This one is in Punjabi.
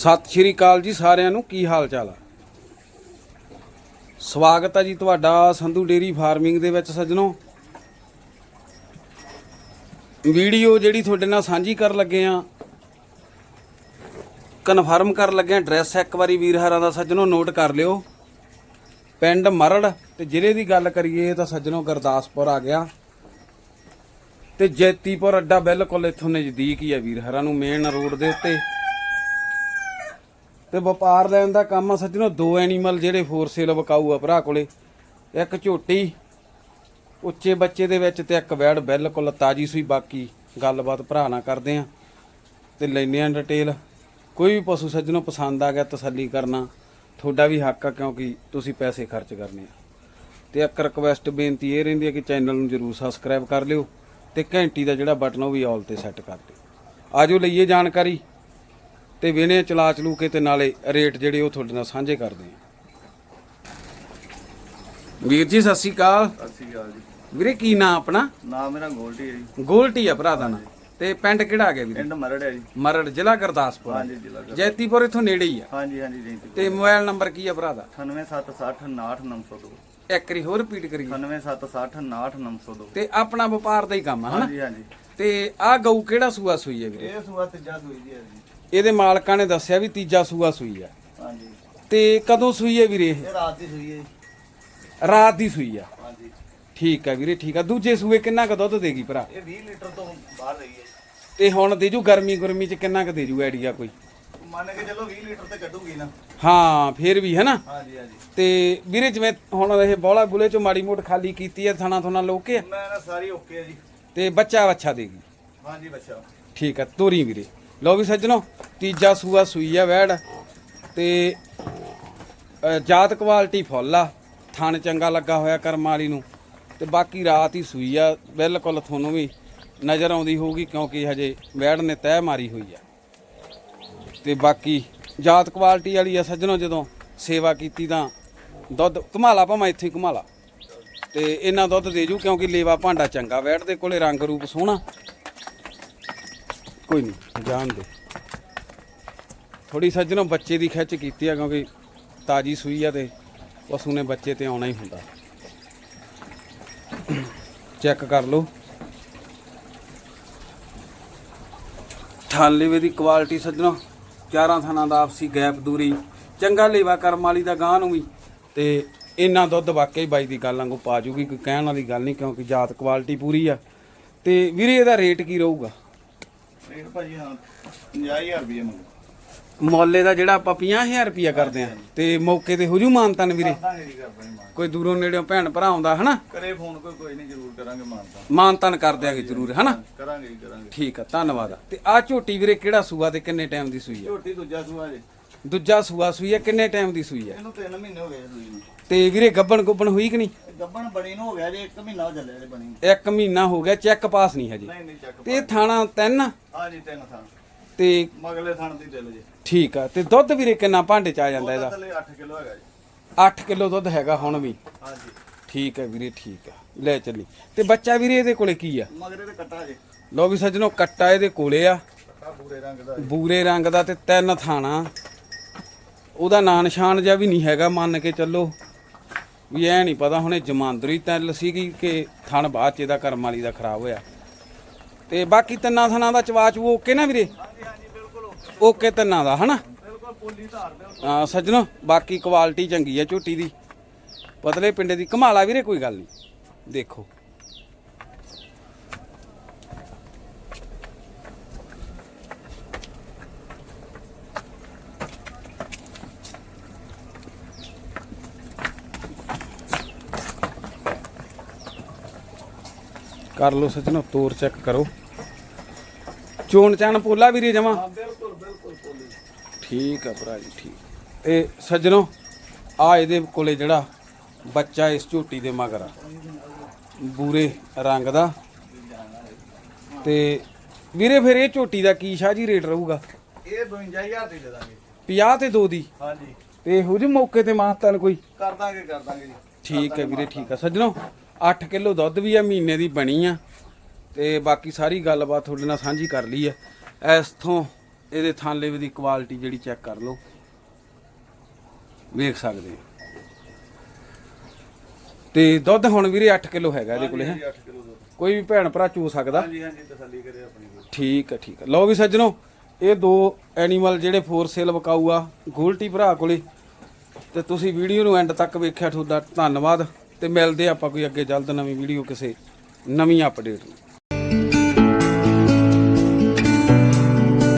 ਸਤਿ ਸ਼੍ਰੀ ਅਕਾਲ ਜੀ ਸਾਰਿਆਂ ਨੂੰ, ਕੀ ਹਾਲ ਚਾਲ ਆ? ਸਵਾਗਤ ਹੈ ਜੀ ਤੁਹਾਡਾ ਸੰਧੂ ਡੇਰੀ ਫਾਰਮਿੰਗ ਦੇ ਵਿੱਚ ਸੱਜਣੋ। ਵੀਡੀਓ ਜਿਹੜੀ ਤੁਹਾਡੇ ਨਾਲ ਸਾਂਝੀ ਕਰਨ ਲੱਗੇ ਆ ਕਨਫਰਮ ਕਰਨ ਲੱਗੇ ਆ ਐਡਰੈਸ ਇੱਕ ਵਾਰੀ ਵੀਰ ਹਰਾਂ ਦਾ ਸੱਜਣੋ ਨੋਟ ਕਰ ਲਿਓ। ਪਿੰਡ ਮਰੜ ਤੇ ਜ਼ਿਲ੍ਹੇ ਦੀ ਗੱਲ ਕਰੀਏ ਤਾਂ ਸੱਜਣੋ ਗੁਰਦਾਸਪੁਰ ਆ ਗਿਆ। ਤੇ ਜੈਤੀਪੁਰ ਅੱਡਾ ਬਿਲਕੁਲ ਇੱਥੋਂ ਨਜ਼ਦੀਕ ਹੀ ਆ ਵੀਰ ਹਰਾਂ ਨੂੰ ਮੇਨ ਰੋਡ ਦੇ ਉੱਤੇ। ਤੇ ਵਪਾਰ ਲੈਣ ਦਾ ਕੰਮ ਆ ਸੱਜਣੋ, ਦੋ ਐਨੀਮਲ ਜਿਹੜੇ ਫੋਰ ਸੇਲ ਵਿਕਾਊ ਆ ਭਰਾ ਕੋਲੇ। ਇੱਕ ਝੋਟੀ, ਉੱਚੇ ਬੱਚੇ ਦੇ ਵਿੱਚ ਤੇ ਇੱਕ ਵੈੜ, ਬਿਲਕੁਲ ਤਾਜੀ ਸੂਈ। ਬਾਕੀ ਗੱਲਬਾਤ ਭਰਾ ਨਾਲ ਕਰਦੇ ਆ ਤੇ ਲੈਨੇ ਆ ਡਿਟੇਲ ਕੋਈ ਵੀ ਪਸ਼ੂ ਸੱਜਣੋ, ਪਸੰਦ ਆ ਗਿਆ, ਤਸੱਲੀ ਕਰਨਾ, ਤੁਹਾਡਾ ਵੀ ਹੱਕ ਆ, ਕਿਉਂਕਿ ਤੁਸੀਂ ਪੈਸੇ ਖਰਚ ਕਰਨੇ ਆ। ਤੇ ਇੱਕ ਰਿਕਵੈਸਟ ਬੇਨਤੀ ਇਹ ਰਹਿੰਦੀ ਹੈ ਕਿ ਚੈਨਲ ਨੂੰ ਜਰੂਰ ਸਬਸਕ੍ਰਾਈਬ ਕਰ ਲਿਓ ਤੇ ਘੰਟੀ ਦਾ ਜਿਹੜਾ ਬਟਨ ਉਹ ਵੀ ਆਲ ਤੇ ਸੈੱਟ ਕਰ ਦਿਓ। ਆਜੋ ਲਈਏ ਜਾਣਕਾਰੀ। ਤੇ ਵੇਨੇ ਚਲਾ ਚਲੂ ਕੇ ਤੇ ਨਾਲੇ ਰੇਟ ਜਿਹੜੇ ਉਹ ਤੁਹਾਡੇ ਨਾਲ ਸਾਂਝੇ ਕਰਦੇ ਆ। ਵੀਰ ਜੀ ਸਤਿ ਸ਼੍ਰੀ ਅਕਾਲ। ਸਤਿ ਸ਼੍ਰੀ ਅਕਾਲ ਜੀ। ਵੀਰੇ ਕੀ ਨਾਂ ਆਪਣਾ? ਨਾਮ ਮੇਰਾ ਗੋਲਡੀ ਹੈ ਜੀ। ਗੋਲਟੀ ਆ ਭਰਾ ਦਾ ਨਾਂ। ਤੇ ਪਿੰਡ ਕਿਹੜਾ ਆ ਗਿਆ ਵੀਰੇ? ਪਿੰਡ ਮਰੜ ਹੈ ਜੀ। ਮਰੜ ਜ਼ਿਲ੍ਹਾ ਗੁਰਦਾਸਪੁਰ। ਹਾਂਜੀ ਜ਼ਿਲ੍ਹਾ। ਜੈਤੀਪੁਰ ਇਥੋਂ ਨੇੜੇ ਹੀ ਆ। ਹਾਂਜੀ ਹਾਂਜੀ ਜੀ ਤੇ ਮੋਬਾਈਲ ਨੰਬਰ ਕੀ ਆ ਭਰਾ ਦਾ? 98760 ਇੱਕ ਵਾਰੀ ਹੋਰ ਰਿਪੀਟ ਕਰੀ 98760 ਤੇ ਆਪਣਾ ਵਪਾਰ ਦਾ ਹੀ ਕੰਮ ਆ ਹਨਾ? ਹਾਂਜੀ ਹਾਂਜੀ। ਤੇ ਆ ਗਊ ਕਿਹੜਾ ਸੂਆ ਸੂਈ ਹੈ ਵੀਰੇ? ਇਹ ਸੁਆ ਤੀਜਾ ਸੂਈ ਜੀ ਹੈ ਜੀ। ਇਹਦੇ ਮਾਲਕਾਂ ਨੇ ਦੱਸਿਆ ਵੀ ਤੀਜਾ ਸੂਆ ਸੂਈ ਆ। ਹਾਂਜੀ। ਤੇ ਕਦੋਂ ਸੂਈ ਹੈ ਵੀਰੇ ਇਹ? ਇਹ ਰਾਤ ਦੀ ਸੂਈ ਹੈ ਜੀ। ਰਾਤ ਦੀ ਸੂਈ ਆ। ਹਾਂਜੀ। ਠੀਕ ਆ ਵੀਰੇ ਠੀਕ ਆ। ਦੂਜੇ ਸੂਏ ਕਿੰਨਾ ਕੁ ਦੁੱਧ ਦੇਗੀ ਭਰਾ? ਇਹ 20 ਲੀਟਰ ਤੋਂ ਬਾਹਰ ਰਹੀ ਹੈ ਤੇ ਹੁਣ ਦੇ ਜੂ ਗਰਮੀ ਗਰਮੀ ਚ ਕਿੰਨਾ ਕੁ ਦੇ ਜੂ ਆਈਡੀਆ ਕੋਈ? ਮੰਨ ਕੇ ਚਲੋ 20 ਲੀਟਰ ਤੇ ਕੱਢੂਗੀ ਨਾ। ਹਾਂ ਫੇਰ ਵੀ ਹੈ ਨਾ? ਹਾਂਜੀ ਹਾਂਜੀ। ਤੇ ਵੀਰੇ ਜਿਵੇਂ ਹੁਣ ਇਹ ਬੋਲਾ ਗੁਲੇ ਚੋਂ ਮਾੜੀ ਮੋਟ ਖਾਲੀ ਕੀਤੀ ਹੈ ਥਣਾ ਥਣਾ ਲੋਕੇ ਆ? ਮੈਂ ਨਾ ਸਾਰੀ ਓਕੇ ਹੈ ਜੀ। ਤੇ ਬੱਚਾ ਵੱਛਾ ਦੇਗੀ ਹਾਂਜੀ ਬੱਚਾ। ਠੀਕ ਆ ਤੋਰੀ ਵੀਰੇ। ਲਓ ਵੀ ਸੱਜਣੋ, ਤੀਜਾ ਸੂਆ ਸੂਈ ਆ ਵੈੜ। ਤੇ ਜਾਤ ਕੁਆਲਿਟੀ ਫੁੱਲ ਆ। ਥਣ ਚੰਗਾ ਲੱਗਾ ਹੋਇਆ ਕਰਮ ਵਾਲੀ ਨੂੰ। ਤੇ ਬਾਕੀ ਰਾਤ ਹੀ ਸੂਈ ਆ, ਬਿਲਕੁਲ ਤੁਹਾਨੂੰ ਵੀ ਨਜ਼ਰ ਆਉਂਦੀ ਹੋਊਗੀ, ਕਿਉਂਕਿ ਹਜੇ ਵੈੜ ਨੇ ਤਹਿ ਮਾਰੀ ਹੋਈ ਆ। ਤੇ ਬਾਕੀ ਜਾਤ ਕੁਆਲਿਟੀ ਵਾਲੀ ਆ ਸੱਜਣੋ, ਜਦੋਂ ਸੇਵਾ ਕੀਤੀ ਤਾਂ ਦੁੱਧ, ਘੁਮਾਲਾ ਭਾਵੇਂ ਇੱਥੇ ਹੀ ਘੁਮਾਲਾ। ਤੇ ਇਹਨਾਂ ਦੁੱਧ ਦੇ ਜੂ, ਕਿਉਂਕਿ ਲੇਵਾ ਭਾਂਡਾ ਚੰਗਾ, ਵੈੜ ਦੇ ਕੋਲੇ ਰੰਗ ਰੂਪ ਸੋਹਣਾ। ਕੋਈ ਨਹੀਂ, ਜਾਣ ਦੇ ਥੋੜੀ ਸੱਜਣੋ ਬੱਚੇ ਦੀ ਖਿੱਚ ਕੀਤੀ ਆ, ਕਿਉਂਕਿ ਤਾਜੀ ਸੂਈ ਆ ਤੇ ਪਸ਼ੂ ਨੇ ਬੱਚੇ ਤੇ ਆਉਣਾ ਹੀ ਹੁੰਦਾ। ਚੈੱਕ ਕਰ ਲਓ। ਥਾਨ ਲੇਵੇ ਦੀ ਕੁਆਲਿਟੀ ਸੱਜਣੋ, ਚਾਰਾਂ ਥਾਨਾਂ ਦਾ ਆਪਸੀ ਗੈਪ ਦੂਰੀ, ਚੰਗਾ ਲੇਵਾ ਕਰਮ ਵਾਲੀ ਦਾ ਗਾਂ ਨੂੰ ਵੀ, ਤੇ ਇੰਨਾ ਦੁੱਧ ਵਾਕਈ ਬਾਈ ਦੀ ਗੱਲ ਵਾਂਗੂ ਪਾ ਜੂਗੀ, ਕੋਈ ਕਹਿਣ ਵਾਲੀ ਗੱਲ ਨਹੀਂ, ਕਿਉਂਕਿ ਜਾਤ ਕੁਆਲਿਟੀ ਪੂਰੀ ਆ। ਤੇ ਵੀਰੇ, ਇਹਦਾ ਰੇਟ ਕੀ ਰਹੂਗਾ? ਰੇਟ ਭਾਜੀ ਹਾਂ 50000 ਰੁਪਏ ਮੰਗੋ ਮੁੱਲੇ ਦਾ ਜਿਹੜਾ ਆਪਾਂ 50000 ਰੁਪਿਆ ਕਰਦੇ ਆ ਤੇ ਮੌਕੇ ਤੇ ਹੋ ਜੂ ਮਾਨਤਨ ਵੀਰੇ? ਜੀ ਕਰਦਾ ਮਾਨ ਕੋਈ ਦੂਰੋਂ ਨੇੜਿਓਂ ਭੈਣ ਭਰਾ ਆਉਂਦਾ ਹਨਾ? ਕਰੇ ਫੋਨ ਕੋਈ ਕੋਈ ਨਹੀਂ ਜ਼ਰੂਰ ਕਰਾਂਗੇ ਮਾਨਤਾ ਮਾਨਤਨ ਕਰ ਦਿਆਂਗੇ ਜ਼ਰੂਰ ਹਨਾ? ਕਰਾਂਗੇ ਜੀ ਕਰਾਂਗੇ। ਠੀਕ ਆ ਧੰਨਵਾਦ ਤੇ ਆ ਝੋਟੀ ਵੀਰੇ ਕਿਹੜਾ ਸੂਆ ਤੇ ਕਿੰਨੇ ਟਾਈਮ ਦੀ ਸੂਈ ਆ? ਝੋਟੀ ਦੂਜਾ ਸੂਆ ਜੀ। ਦੂਜਾ ਸੂਆ ਸੂਈ ਆ ਕਿੰਨੇ ਟਾਈਮ ਦੀ ਸੂਈ ਆ? ਇਹਨੂੰ 3 ਮਹੀਨੇ ਹੋ ਗਏ ਸੂਈ ਨੂੰ। ਤੇ ਵੀਰੇ ਗੱਬਣ ਗੁੱਬਣ ਹੋਈ ਕਿ ਨਹੀਂ? ਗੱਬਣ ਬਣੀ ਨੂੰ ਹੋ ਗਿਆ ਜੀ 1 ਮਹੀਨਾ ਹੋ ਚੱਲਿਆ ਜੀ ਬਣੀ ਨੂੰ। ਇੱਕ ਮਹੀਨਾ ਹੋ ਗਿਆ ਚੈੱਕ ਪਾਸ ਨਹੀਂ ਹਜੇ। ਨਹੀਂ ਨਹੀਂ ਚੱਕ ਤੇ ਇਹ ਥਾਣਾ ਤਿੰਨ? ਹਾਂ ਜੀ ਤਿੰਨ ਥਾਂ ਤੇ ਮਗਲੇ ਥਾਂ ਦੀ ਦਿਲ ਜੀ। ਠੀਕ ਆ ਤੇ ਦੁੱਧ ਵੀਰੇ ਕਿੰਨਾ ਭਾਂਡੇ ਚ ਆ ਜਾਂਦਾ ਉਹਦਾ ਇਹਦਾ ਥੱਲੇ 8 ਕਿਲੋ ਹੈਗਾ ਜੀ। 8 ਕਿਲੋ ਦੁੱਧ ਹੈਗਾ ਹੁਣ ਵੀ। ਹਾਂ ਜੀ। ਠੀਕ ਹੈ ਵੀਰੇ ਠੀਕ ਆ। ਲੈ ਚੱਲੀ। ਤੇ ਬੱਚਾ ਵੀਰੇ ਇਹਦੇ ਕੋਲੇ ਕੀ ਆ? ਮਗਰੇ ਤੇ ਕੱਟਾ ਜੀ। ਲੋ ਵੀ ਸੱਜਣੋ ਕੱਟਾ ਇਹਦੇ ਕੋਲੇ ਆ। ਕੱਟਾ ਬੂਰੇ ਰੰਗ ਦਾ। ਬੂਰੇ ਰੰਗ ਦਾ ਤੇ ਤਿੰਨ ਥਾਣਾ। ਉਹਦਾ ਨਾਂ ਨਿਸ਼ਾਨ ਜਿਹਾ ਵੀ ਨਹੀਂ ਹੈਗਾ ਮੰਨ ਕੇ ਚੱਲੋ। ਵੀ ਐ ਨਹੀਂ ਪਤਾ ਹੁਣੇ ਜਮਾਂਦਰੀ ਤੈਲ ਸੀਗੀ ਕਿ ਥਣ ਬਾਅਦ ਚ ਇਹਦਾ ਕਰਮ ਵਾਲੀ ਦਾ ਖਰਾਬ ਹੋਇਆ। ਤੇ ਬਾਕੀ ਤਿੰਨਾਂ ਥਣਾਂ ਦਾ ਚਵਾਚ ਉਹ ਓਕੇ ਨਾ ਵੀਰੇ? ਓਕੇ। ਤਿੰਨਾਂ ਦਾ ਹਨਾ? ਹਾਂ ਸੱਜਣੋ ਬਾਕੀ ਕੁਆਲਿਟੀ ਚੰਗੀ ਆ ਝੋਟੀ ਦੀ। ਪਤਲੇ ਪਿੰਡੇ ਦੀ। ਕਮਾਲਾ ਵੀਰੇ ਕੋਈ ਗੱਲ ਨਹੀਂ ਦੇਖੋ। ਕਰ ਲਓ ਸੱਜਣੋ ਤੋਰ ਚੈੱਕ ਕਰੋ। ਚੋਣ ਚਾਣ ਪੋਲਾ ਵੀਰੇ ਜਮਾ? ਹਾਂ ਬਿਲਕੁਲ ਬਿਲਕੁਲ ਪੋਲੀ। ਠੀਕ ਆ ਭਰਾ ਜੀ ਠੀਕ। ਤੇ ਸੱਜਣੋ ਆ ਇਹਦੇ ਕੋਲੇ ਜਿਹੜਾ ਬੱਚਾ ਇਸ ਝੋਟੀ ਦੇ ਮਗਰ ਆ। ਬੂਰੇ ਰੰਗ ਦਾ। ਤੇ ਵੀਰੇ ਫਿਰ ਇਹ ਝੋਟੀ ਦਾ ਕੀ ਸ਼ਾਹ ਜੀ ਰੇਟ ਰਹੂਗਾ? ਇਹ 52000 ਦੀ ਦੇ ਦਾਂਗੇ। 50 ਤੇ 2 ਦੀ? ਹਾਂਜੀ ਤੇ ਹੋ ਜੀ ਮੌਕੇ ਤੇ ਮਾਨਤਾਨ ਕੋਈ? ਕਰ ਦਾਂਗੇ ਕਰ ਦਾਂਗੇ ਜੀ। ਠੀਕ ਹੈ ਵੀਰੇ ਠੀਕ ਆ। ਸੱਜਣੋ 8 ਕਿਲੋ ਦੁੱਧ ਵੀ ਆ ਮਹੀਨੇ ਦੀ ਬਣੀ ਆ। ਤੇ ਬਾਕੀ ਸਾਰੀ ਗੱਲਬਾਤ ਤੁਹਾਡੇ ਨਾਲ ਸਾਂਝੀ ਕਰ ਲਈ ਆ। ਇਸ ਤੋਂ ਇਹਦੇ ਥਾਂਲੇ ਦੀ ਕੁਆਲਿਟੀ ਜਿਹੜੀ ਚੈੱਕ ਕਰ ਲਓ। ਵੇਖ ਸਕਦੇ ਹੋ ਤੇ ਦੁੱਧ ਹੁਣ ਵੀਰੇ 8 ਕਿਲੋ ਹੈਗਾ ਇਹਦੇ ਕੋਲੇ ਹੈਂ। 8 ਕਿਲੋ ਦੁੱਧ। ਕੋਈ ਵੀ ਭੈਣ ਭਰਾ ਚੂ ਸਕਦਾ। ਹਾਂਜੀ ਹਾਂਜੀ ਤਸੱਲੀ ਕਰੇ ਆਪਣੀ। ਠੀਕ ਹੈ ਠੀਕ ਹੈ ਲਓ ਵੀ ਸੱਜਣੋ ਇਹ ਦੋ ਐਨੀਮਲ ਜਿਹੜੇ ਫੋਰ ਸੇਲ ਵਿਕਾਊ ਆ ਗੋਲਟੀ ਭਰਾ ਕੋਲੇ। ਤੇ ਤੁਸੀਂ ਵੀਡੀਓ ਨੂੰ ਐਂਡ ਤੱਕ ਵੇਖਿਆ ਤੁਹਾਡਾ ਧੰਨਵਾਦ। ਤੇ ਮਿਲਦੇ ਆਪਾਂ ਕੋਈ ਅੱਗੇ ਜਲਦ ਨਵੀਂ ਵੀਡੀਓ ਕਿਸੇ ਨਵੀਂ ਅਪਡੇਟ ਨੂੰ।